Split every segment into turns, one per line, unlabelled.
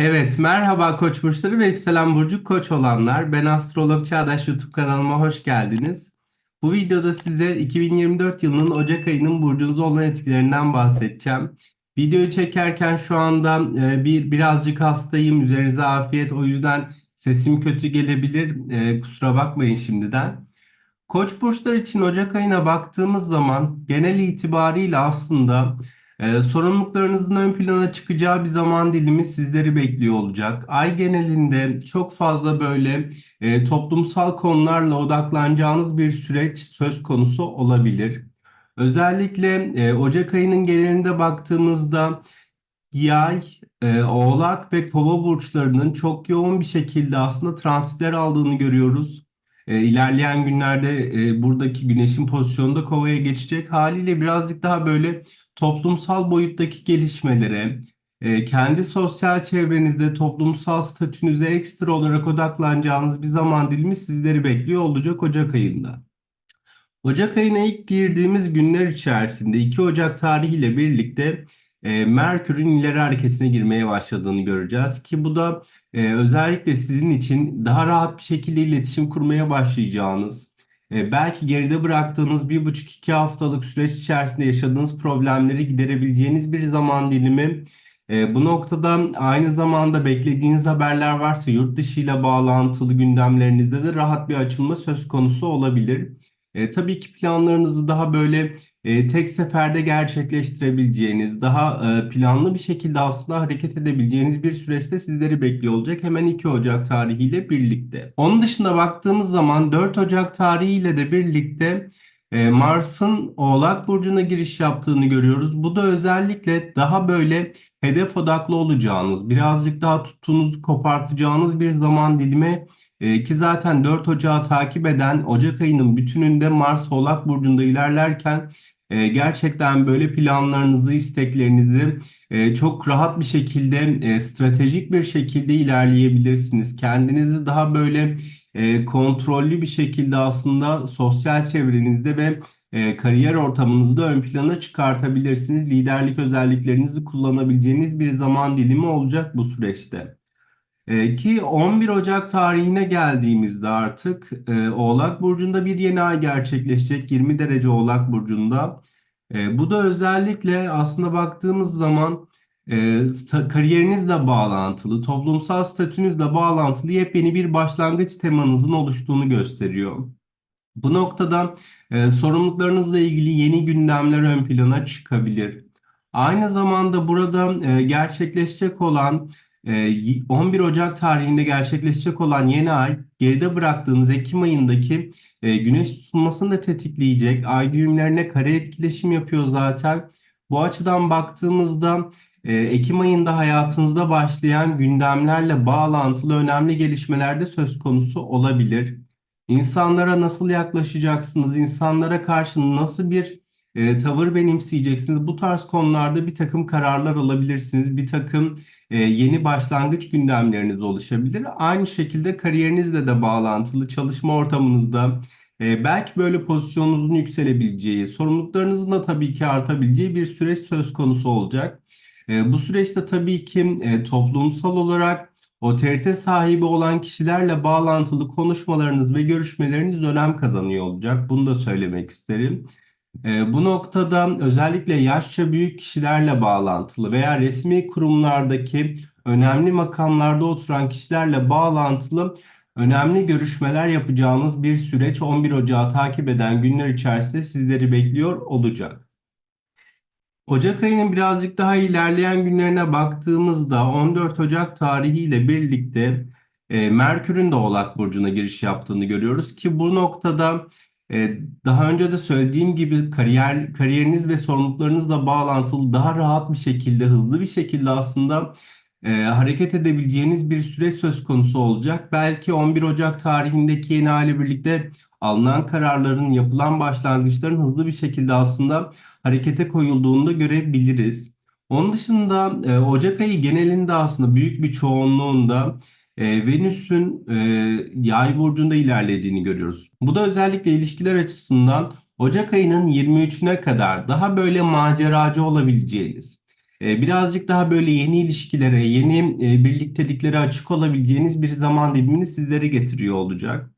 Evet, merhaba Koç burçları ve yükselen burcu Koç olanlar. Ben Astrolog Çağdaş YouTube kanalıma hoş geldiniz. Bu videoda size 2024 yılının Ocak ayının burcunuza olan etkilerinden bahsedeceğim. Videoyu çekerken şu anda e, bir birazcık hastayım. Üzerinize afiyet. O yüzden sesim kötü gelebilir. E, kusura bakmayın şimdiden. Koç burçlar için Ocak ayına baktığımız zaman genel itibariyle aslında e, sorumluluklarınızın ön plana çıkacağı bir zaman dilimi sizleri bekliyor olacak. Ay genelinde çok fazla böyle e, toplumsal konularla odaklanacağınız bir süreç söz konusu olabilir. Özellikle e, Ocak ayının genelinde baktığımızda Yay, e, Oğlak ve Kova burçlarının çok yoğun bir şekilde aslında transitler aldığını görüyoruz. E, ilerleyen günlerde e, buradaki Güneş'in pozisyonu da Kova'ya geçecek haliyle birazcık daha böyle toplumsal boyuttaki gelişmelere, e, kendi sosyal çevrenizde, toplumsal statünüze ekstra olarak odaklanacağınız bir zaman dilimi sizleri bekliyor olacak Ocak ayında. Ocak ayına ilk girdiğimiz günler içerisinde 2 Ocak tarihiyle birlikte e, Merkür'ün ileri hareketine girmeye başladığını göreceğiz ki bu da e, özellikle sizin için daha rahat bir şekilde iletişim kurmaya başlayacağınız, e, belki geride bıraktığınız bir buçuk iki haftalık süreç içerisinde yaşadığınız problemleri giderebileceğiniz bir zaman dilimi. E, bu noktada aynı zamanda beklediğiniz haberler varsa yurt dışı ile bağlantılı gündemlerinizde de rahat bir açılma söz konusu olabilir. E, tabii ki planlarınızı daha böyle e, tek seferde gerçekleştirebileceğiniz, daha e, planlı bir şekilde aslında hareket edebileceğiniz bir süreçte sizleri bekliyor olacak. Hemen 2 Ocak tarihiyle birlikte. Onun dışında baktığımız zaman 4 Ocak tarihiyle de birlikte e, Mars'ın Oğlak Burcu'na giriş yaptığını görüyoruz. Bu da özellikle daha böyle hedef odaklı olacağınız, birazcık daha tuttuğunuzu kopartacağınız bir zaman dilimi e, ki zaten 4 Ocağı takip eden Ocak ayının bütününde Mars Oğlak Burcu'nda ilerlerken e, gerçekten böyle planlarınızı, isteklerinizi e, çok rahat bir şekilde, e, stratejik bir şekilde ilerleyebilirsiniz. Kendinizi daha böyle e, kontrollü bir şekilde aslında sosyal çevrenizde ve e, kariyer ortamınızda ön plana çıkartabilirsiniz. Liderlik özelliklerinizi kullanabileceğiniz bir zaman dilimi olacak bu süreçte. E, ki 11 Ocak tarihine geldiğimizde artık e, Oğlak Burcu'nda bir yeni ay gerçekleşecek 20 derece Oğlak Burcu'nda. E, bu da özellikle aslında baktığımız zaman e, kariyerinizle bağlantılı, toplumsal statünüzle bağlantılı yepyeni bir başlangıç temanızın oluştuğunu gösteriyor. Bu noktada e, sorumluluklarınızla ilgili yeni gündemler ön plana çıkabilir. Aynı zamanda burada e, gerçekleşecek olan 11 Ocak tarihinde gerçekleşecek olan yeni ay geride bıraktığımız Ekim ayındaki e, güneş tutulmasını da tetikleyecek. Ay düğümlerine kare etkileşim yapıyor zaten. Bu açıdan baktığımızda e, Ekim ayında hayatınızda başlayan gündemlerle bağlantılı önemli gelişmeler de söz konusu olabilir. İnsanlara nasıl yaklaşacaksınız? İnsanlara karşı nasıl bir e, tavır benimseyeceksiniz? Bu tarz konularda bir takım kararlar alabilirsiniz. Bir takım e, yeni başlangıç gündemleriniz oluşabilir. Aynı şekilde kariyerinizle de bağlantılı çalışma ortamınızda e, belki böyle pozisyonunuzun yükselebileceği, sorumluluklarınızın da tabii ki artabileceği bir süreç söz konusu olacak. E, bu süreçte tabii ki e, toplumsal olarak otorite sahibi olan kişilerle bağlantılı konuşmalarınız ve görüşmeleriniz önem kazanıyor olacak. Bunu da söylemek isterim. Ee, bu noktada özellikle yaşça büyük kişilerle bağlantılı veya resmi kurumlardaki önemli makamlarda oturan kişilerle bağlantılı önemli görüşmeler yapacağınız bir süreç 11 Ocağı takip eden günler içerisinde sizleri bekliyor olacak. Ocak ayının birazcık daha ilerleyen günlerine baktığımızda 14 Ocak tarihiyle birlikte e, Merkür'ün de Oğlak Burcu'na giriş yaptığını görüyoruz ki bu noktada e, daha önce de söylediğim gibi kariyer kariyeriniz ve sorumluluklarınızla bağlantılı daha rahat bir şekilde, hızlı bir şekilde aslında e, hareket edebileceğiniz bir süreç söz konusu olacak. Belki 11 Ocak tarihindeki yeni hale birlikte alınan kararların, yapılan başlangıçların hızlı bir şekilde aslında harekete koyulduğunu da görebiliriz. Onun dışında e, Ocak ayı genelinde aslında büyük bir çoğunluğunda e, Venüs'ün e, Yay burcunda ilerlediğini görüyoruz. Bu da özellikle ilişkiler açısından Ocak ayının 23'üne kadar daha böyle maceracı olabileceğiniz, E, birazcık daha böyle yeni ilişkilere, yeni e, birlikteliklere açık olabileceğiniz bir zaman dilimini sizlere getiriyor olacak.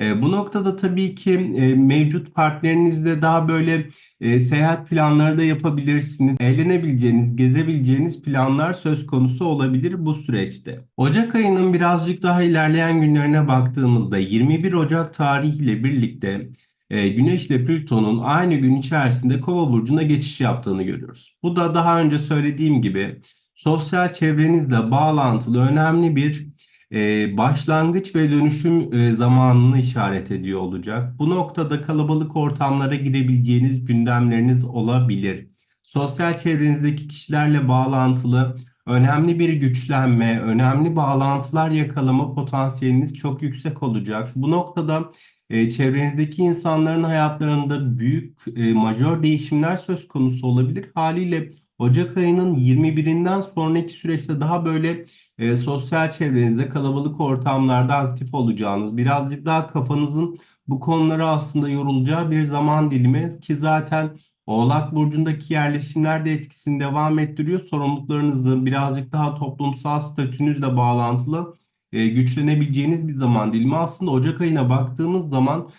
E, bu noktada tabii ki e, mevcut partnerinizle daha böyle e, seyahat planları da yapabilirsiniz. Eğlenebileceğiniz, gezebileceğiniz planlar söz konusu olabilir bu süreçte. Ocak ayının birazcık daha ilerleyen günlerine baktığımızda 21 Ocak tarihiyle birlikte e, Güneş ile Plüton'un aynı gün içerisinde Kova burcuna geçiş yaptığını görüyoruz. Bu da daha önce söylediğim gibi sosyal çevrenizle bağlantılı önemli bir e, başlangıç ve dönüşüm e, zamanını işaret ediyor olacak. Bu noktada kalabalık ortamlara girebileceğiniz gündemleriniz olabilir. Sosyal çevrenizdeki kişilerle bağlantılı önemli bir güçlenme, önemli bağlantılar yakalama potansiyeliniz çok yüksek olacak. Bu noktada e, çevrenizdeki insanların hayatlarında büyük e, majör değişimler söz konusu olabilir. Haliyle Ocak ayının 21'inden sonraki süreçte daha böyle e, sosyal çevrenizde kalabalık ortamlarda aktif olacağınız, birazcık daha kafanızın bu konulara aslında yorulacağı bir zaman dilimi ki zaten Oğlak Burcu'ndaki yerleşimler de etkisini devam ettiriyor. Sorumluluklarınızı birazcık daha toplumsal statünüzle bağlantılı e, güçlenebileceğiniz bir zaman dilimi. Aslında Ocak ayına baktığımız zaman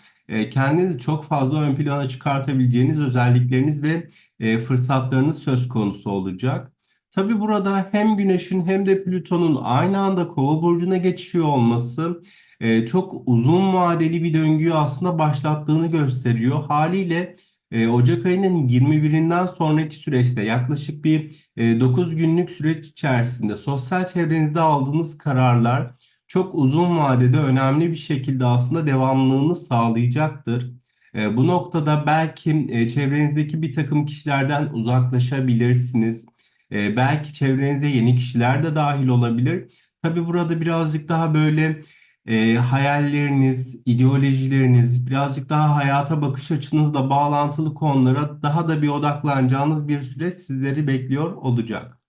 kendinizi çok fazla ön plana çıkartabileceğiniz özellikleriniz ve e, fırsatlarınız söz konusu olacak. Tabi burada hem Güneş'in hem de Plüton'un aynı anda Kova burcuna geçiyor olması e, çok uzun vadeli bir döngüyü aslında başlattığını gösteriyor. Haliyle e, Ocak ayının 21'inden sonraki süreçte yaklaşık bir e, 9 günlük süreç içerisinde sosyal çevrenizde aldığınız kararlar çok uzun vadede önemli bir şekilde aslında devamlılığını sağlayacaktır. E, bu noktada belki e, çevrenizdeki bir takım kişilerden uzaklaşabilirsiniz. E, belki çevrenize yeni kişiler de dahil olabilir. Tabii burada birazcık daha böyle e, hayalleriniz, ideolojileriniz, birazcık daha hayata bakış açınızla bağlantılı konulara daha da bir odaklanacağınız bir süreç sizleri bekliyor olacak.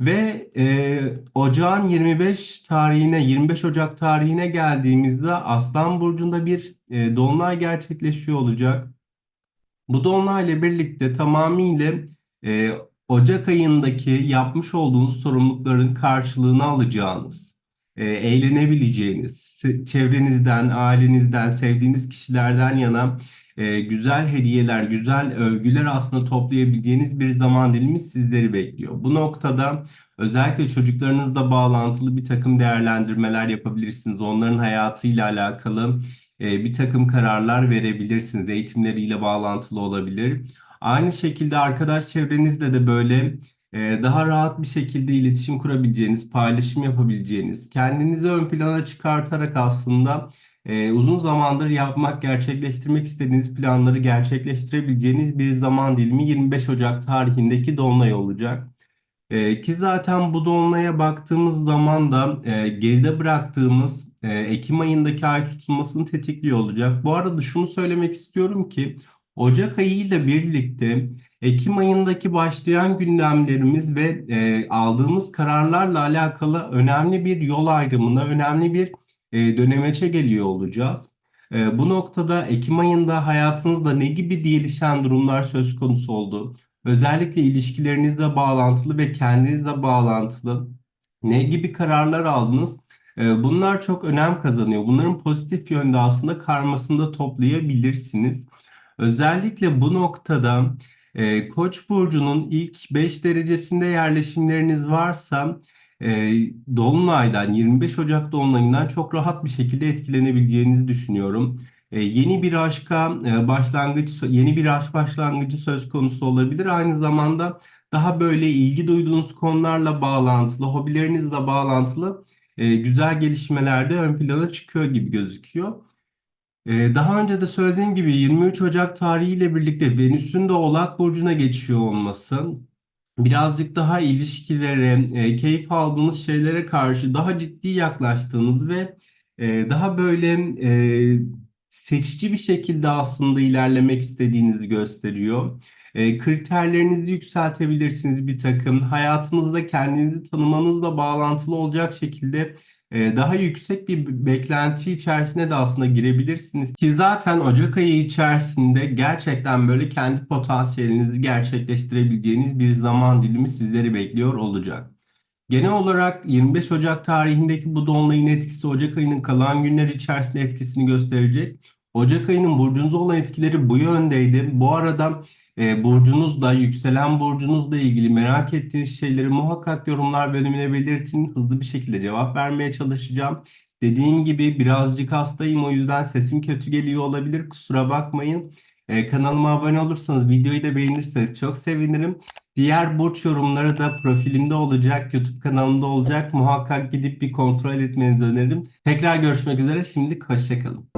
Ve e, ocağın 25 tarihine, 25 Ocak tarihine geldiğimizde Aslan Burcu'nda bir e, dolunay gerçekleşiyor olacak. Bu dolunayla birlikte tamamıyla e, Ocak ayındaki yapmış olduğunuz sorumlulukların karşılığını alacağınız, e, eğlenebileceğiniz, çevrenizden, ailenizden, sevdiğiniz kişilerden yana e, güzel hediyeler, güzel övgüler aslında toplayabileceğiniz bir zaman dilimi sizleri bekliyor. Bu noktada özellikle çocuklarınızla bağlantılı bir takım değerlendirmeler yapabilirsiniz. Onların hayatıyla alakalı e, bir takım kararlar verebilirsiniz. Eğitimleriyle bağlantılı olabilir. Aynı şekilde arkadaş çevrenizde de böyle e, daha rahat bir şekilde iletişim kurabileceğiniz, paylaşım yapabileceğiniz, kendinizi ön plana çıkartarak aslında e, uzun zamandır yapmak, gerçekleştirmek istediğiniz planları gerçekleştirebileceğiniz bir zaman dilimi 25 Ocak tarihindeki dolunay olacak. E, ki zaten bu dolunaya baktığımız zaman da e, geride bıraktığımız e, Ekim ayındaki ay tutulmasını tetikliyor olacak. Bu arada şunu söylemek istiyorum ki Ocak ayı ile birlikte Ekim ayındaki başlayan gündemlerimiz ve e, aldığımız kararlarla alakalı önemli bir yol ayrımına, önemli bir e, dönemeçe geliyor olacağız. E, bu noktada Ekim ayında hayatınızda ne gibi gelişen durumlar söz konusu oldu? Özellikle ilişkilerinizle bağlantılı ve kendinizle bağlantılı ne gibi kararlar aldınız? E, bunlar çok önem kazanıyor. Bunların pozitif yönde aslında karmasını da toplayabilirsiniz. Özellikle bu noktada e, Koç burcunun ilk 5 derecesinde yerleşimleriniz varsa e, Dolunay'dan 25 Ocak Dolunay'ından çok rahat bir şekilde etkilenebileceğinizi düşünüyorum. E, yeni bir aşka e, başlangıç, yeni bir aşk başlangıcı söz konusu olabilir. Aynı zamanda daha böyle ilgi duyduğunuz konularla bağlantılı, hobilerinizle bağlantılı e, güzel gelişmelerde ön plana çıkıyor gibi gözüküyor. E, daha önce de söylediğim gibi 23 Ocak tarihiyle birlikte Venüs'ün de Oğlak Burcu'na geçiyor olması birazcık daha ilişkilere, e, keyif aldığınız şeylere karşı daha ciddi yaklaştığınız ve e, daha böyle e, seçici bir şekilde aslında ilerlemek istediğinizi gösteriyor. E, kriterlerinizi yükseltebilirsiniz bir takım. Hayatınızda kendinizi tanımanızla bağlantılı olacak şekilde e, daha yüksek bir beklenti içerisine de aslında girebilirsiniz. Ki zaten Ocak ayı içerisinde gerçekten böyle kendi potansiyelinizi gerçekleştirebileceğiniz bir zaman dilimi sizleri bekliyor olacak. Genel olarak 25 Ocak tarihindeki bu dolunayın etkisi Ocak ayının kalan günler içerisinde etkisini gösterecek. Ocak ayının burcunuza olan etkileri bu yöndeydi. Bu arada e, burcunuzla, yükselen burcunuzla ilgili merak ettiğiniz şeyleri muhakkak yorumlar bölümüne belirtin. Hızlı bir şekilde cevap vermeye çalışacağım. Dediğim gibi birazcık hastayım o yüzden sesim kötü geliyor olabilir. Kusura bakmayın. E, kanalıma abone olursanız, videoyu da beğenirseniz çok sevinirim. Diğer burç yorumları da profilimde olacak, YouTube kanalımda olacak. Muhakkak gidip bir kontrol etmenizi öneririm. Tekrar görüşmek üzere. Şimdilik hoşçakalın.